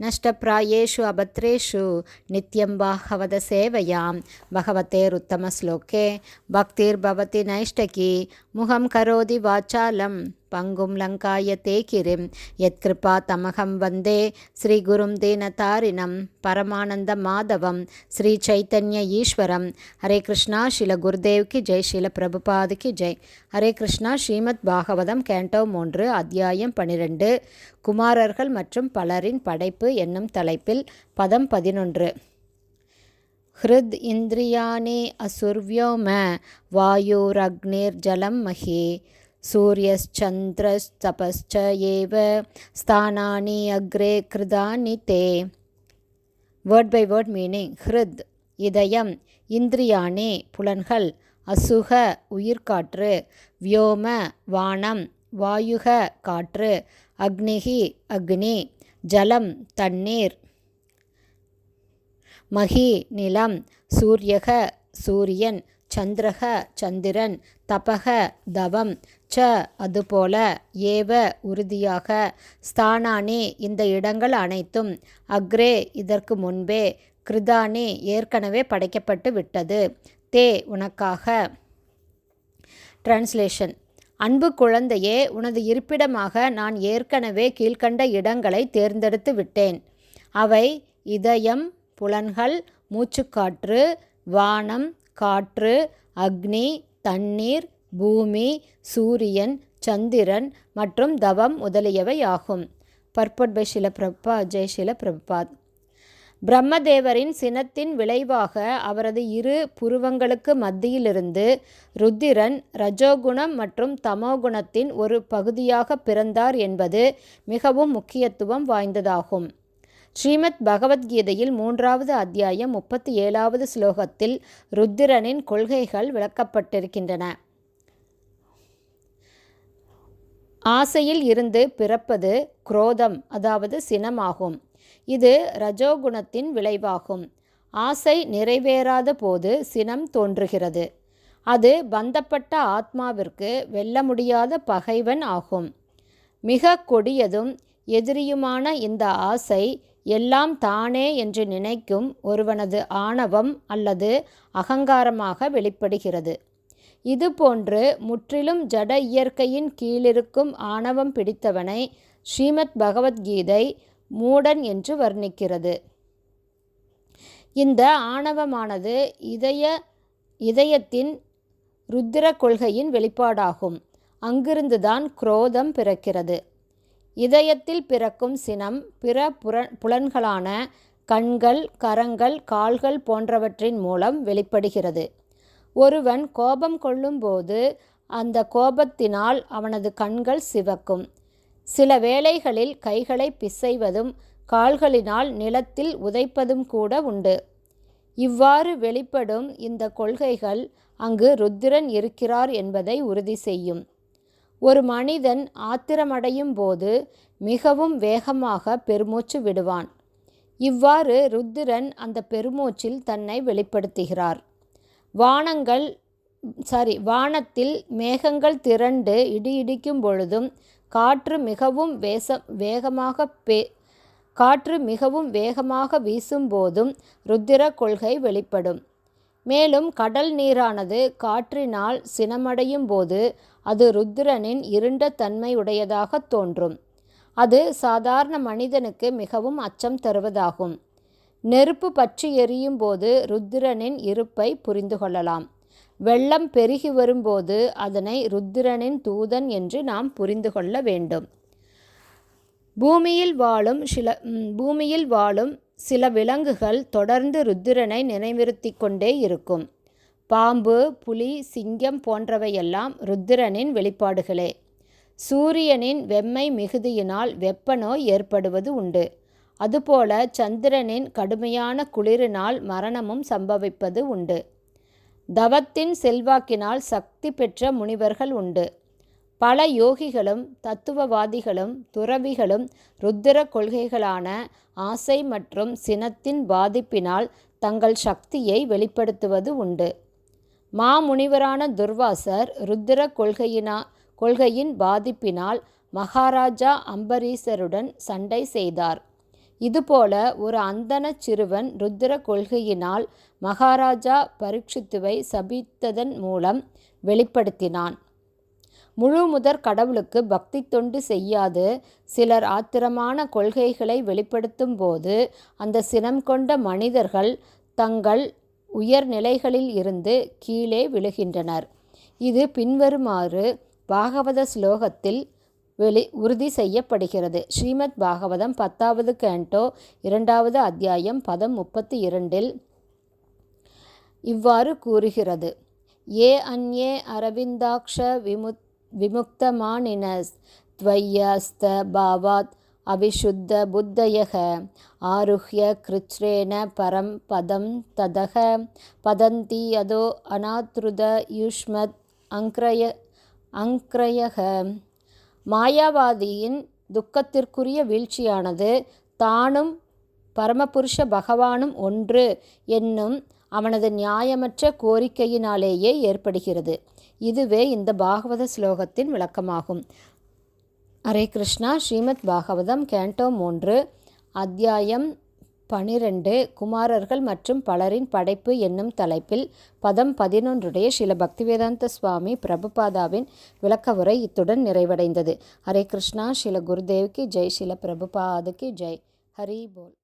நஷ்டப்பிராயேஷு அபத்ரேஷு நித்யம் பாகவத சேவையாம் பகவதேருத்தமஸ்லோகே பக்திர்பவதி நைஷ்டகி முகம் கரோதி வாச்சாலம் பங்கும் லங்காயத்தே கிரிம் எத்கிருபா தமகம் வந்தே ஸ்ரீகுரும் தீனதாரிணம் பரமானந்த மாதவம் ஸ்ரீ சைத்தன்ய ஈஸ்வரம் ஹரே கிருஷ்ணா ஷில குருதேவ் கி ஜெய் ஷில பிரபுபாதுக்கு ஜெய் ஹரே கிருஷ்ணா ஸ்ரீமத் பாகவதம் கேண்டோ மூன்று அத்தியாயம் பனிரெண்டு குமாரர்கள் மற்றும் பலரின் படைப்பு என்னும் தலைப்பில் பதம் பதினொன்று. ஹிருத் இந்திரியானே அசுர்வியோம வாயுரக்னிர் ஜலம் மகே சூரியச்சந்திரஸ்தபஸ்ச ஏவ ஸ்தானானி அக்ரே கிருதானி தே. வேர்ட் பை வேர்ட் மீனிங் ஹிருத் இதயம் இந்திரியானே புலன்கள் அசுக உயிர்காற்று வியோம வானம் வாயுக காற்று அக்னிகி அக்னி ஜலம் தண்ணீர். மகி நிலம் சூரியக சூரியன் சந்திரக சந்திரன் தபக தவம் ச அதுபோல ஏவ உறுதியாக ஸ்தானானி இந்த இடங்கள் அனைத்தும். அக்ரே இதற்கு முன்பே கிருதானி ஏற்கனவே படைக்கப்பட்டு விட்டது. தே உனக்காக. டிரான்ஸ்லேஷன் அன்பு குழந்தையே உனது இருப்பிடமாக நான் ஏற்கனவே கீழ்கண்ட இடங்களை தேர்ந்தெடுத்து விட்டேன். அவை இதயம் புலன்கள் மூச்சுக்காற்று வானம் காற்று அக்னி தண்ணீர் பூமி சூரியன் சந்திரன் மற்றும் தவம் முதலியவை ஆகும். பர்பட் பை ஷில பிரபா ஜெய் ஷில பிரபாத் பிரம்மதேவரின் சினத்தின் விளைவாக அவரது இரு புருவங்களுக்கு மத்தியிலிருந்து ருத்திரன் ரஜோகுணம் மற்றும் தமோகுணத்தின் ஒரு பகுதியாக பிறந்தார் என்பது மிகவும் முக்கியத்துவம் வாய்ந்ததாகும். ஸ்ரீமத் பகவத்கீதையில் மூன்றாவது அத்தியாயம் முப்பத்தி ஏழாவது ஸ்லோகத்தில் ருத்திரனின் கொள்கைகள் விளக்கப்பட்டிருக்கின்றன. ஆசையில் இருந்து பிறப்பது குரோதம் அதாவது சினமாகும். இது ரஜோகுணத்தின் விளைவாகும். ஆசை நிறைவேறாத போது சினம் தோன்றுகிறது. அது பந்தப்பட்ட ஆத்மாவிற்கு வெல்ல முடியாத பகைவன் ஆகும். மிக கொடியதும் எதிரியுமான இந்த ஆசை எல்லாம் தானே என்று நினைக்கும் ஒருவனது ஆணவம் அல்லது அகங்காரமாக வெளிப்படுகிறது. இதுபோன்று முற்றிலும் ஜட இயற்கையின் கீழிருக்கும் ஆணவம் பிடித்தவனை ஸ்ரீமத் பகவத்கீதை மூடன் என்று வர்ணிக்கிறது. இந்த ஆணவமானது இதய இதயத்தின் ருத்திர கொள்கையின் வெளிப்பாடாகும். அங்கிருந்துதான் குரோதம் பிறக்கிறது. இதயத்தில் பிறக்கும் சினம் பிற புற புலன்களான கண்கள் கரங்கள் கால்கள் போன்றவற்றின் மூலம் வெளிப்படுகிறது. ஒருவன் கோபம் கொள்ளும்போது அந்த கோபத்தினால் அவனது கண்கள் சிவக்கும். சில வேளைகளில் கைகளை பிசைவதும் கால்களினால் நிலத்தில் உதைப்பதும் கூட உண்டு. இவ்வாறு வெளிப்படும் இந்த கொள்கைகள் அங்கு ருத்திரன் இருக்கிறார் என்பதை உறுதி செய்யும். ஒரு மனிதன் ஆத்திரமடையும் போது மிகவும் வேகமாக பெருமூச்சு விடுவான். இவ்வாறு ருத்திரன் அந்த பெருமூச்சில் தன்னை வெளிப்படுத்துகிறார். வானங்கள் சாரி வானத்தில் மேகங்கள் திரண்டு இடி இடிக்கும் பொழுதும் காற்று மிகவும் வேச வேகமாக பே காற்று மிகவும் வேகமாக வீசும்போதும் ருத்திர கொள்கை வெளிப்படும். மேலும் கடல் நீரானது காற்றினால் சினமடையும் போது அது ருத்திரனின் இருண்ட தன்மையுடையதாக தோன்றும். அது சாதாரண மனிதனுக்கு மிகவும் அச்சம் தருவதாகும். நெருப்பு பற்றி எரியும் போது ருத்திரனின் இருப்பை புரிந்து கொள்ளலாம். வெள்ளம் பெருகி வரும்போது அதனை ருத்திரனின் தூதன் என்று நாம் புரிந்து கொள்ள வேண்டும். பூமியில் வாழும் சில பூமியில் வாழும் சில விலங்குகள் தொடர்ந்து ருத்திரனை நினைவிருத்தி கொண்டே இருக்கும். பாம்பு புலி சிங்கம் போன்றவையெல்லாம் ருத்திரனின் வெளிப்பாடுகளே. சூரியனின் வெம்மை மிகுதியினால் வெப்பநோய் ஏற்படுவது உண்டு. அதுபோல சந்திரனின் கடுமையான குளிரினால் மரணமும் சம்பவிப்பது உண்டு. தவத்தின் செல்வாக்கினால் சக்தி பெற்ற முனிவர்கள் உண்டு. பல யோகிகளும் தத்துவவாதிகளும் துறவிகளும் ருத்திர கொள்கைகளான ஆசை மற்றும் சினத்தின் பாதிப்பினால் தங்கள் சக்தியை வெளிப்படுத்துவது உண்டு. மாமுனிவரான துர்வாசர் ருத்திர கொள்கையினா கொள்கையின் பாதிப்பினால் மகாராஜா அம்பரீசருடன் சண்டை செய்தார். இதுபோல ஒரு அந்தன சிறுவன் ருத்திர கொள்கையினால் மகாராஜா பரீட்சித்துவை சபித்ததன் மூலம் வெளிப்படுத்தினான். முழு முதற் கடவுளுக்கு பக்தி தொண்டு செய்யாது. சிலர் ஆத்திரமான கொள்கைகளை வெளிப்படுத்தும் போது அந்த சினம் கொண்ட மனிதர்கள் தங்கள் உயர்நிலைகளில் இருந்து கீழே விழுகின்றனர். இது பின்வருமாறு பாகவத ஸ்லோகத்தில் வெளி உறுதி செய்யப்படுகிறது. ஸ்ரீமத் பாகவதம் பத்தாவது கேண்டோ இரண்டாவது அத்தியாயம் பதம் முப்பத்தி இரண்டில் இவ்வாறு கூறுகிறது. ஏ அந்யே அரவிந்தாக்ஷ விமுத் விமுக்தமானினஸ் துவையஸ்த பாவாத் அவிஷுத்த புத்தயக ஆருஹ்ய கிருச்ரேன பரம் பதம் ததக பதந்தி அதோ அநாத்ருத யூஷ்மத் அங்க்ரய அங்கிரயக மாயாவாதியின் துக்கத்திற்குரிய வீழ்ச்சியானது தானும் பரமபுருஷ பகவானும் ஒன்று என்னும் அவனது நியாயமற்ற கோரிக்கையினாலேயே ஏற்படுகிறது. இதுவே இந்த பாகவத ஸ்லோகத்தின் விளக்கமாகும். ஹரே கிருஷ்ணா. ஸ்ரீமத் பாகவதம் கேண்டோ மூன்று அத்தியாயம் பனிரெண்டு குமாரர்கள் மற்றும் பலரின் படைப்பு என்னும் தலைப்பில் பதம் பதினொன்றுடைய சில பக்திவேதாந்த சுவாமி பிரபுபாதாவின் விளக்க உரை இத்துடன் நிறைவடைந்தது. ஹரே கிருஷ்ணா. ஸ்ரீல குருதேவ்க்கு ஜெய் ஸ்ரீல பிரபுபாதுக்கு ஜெய். ஹரி போல்.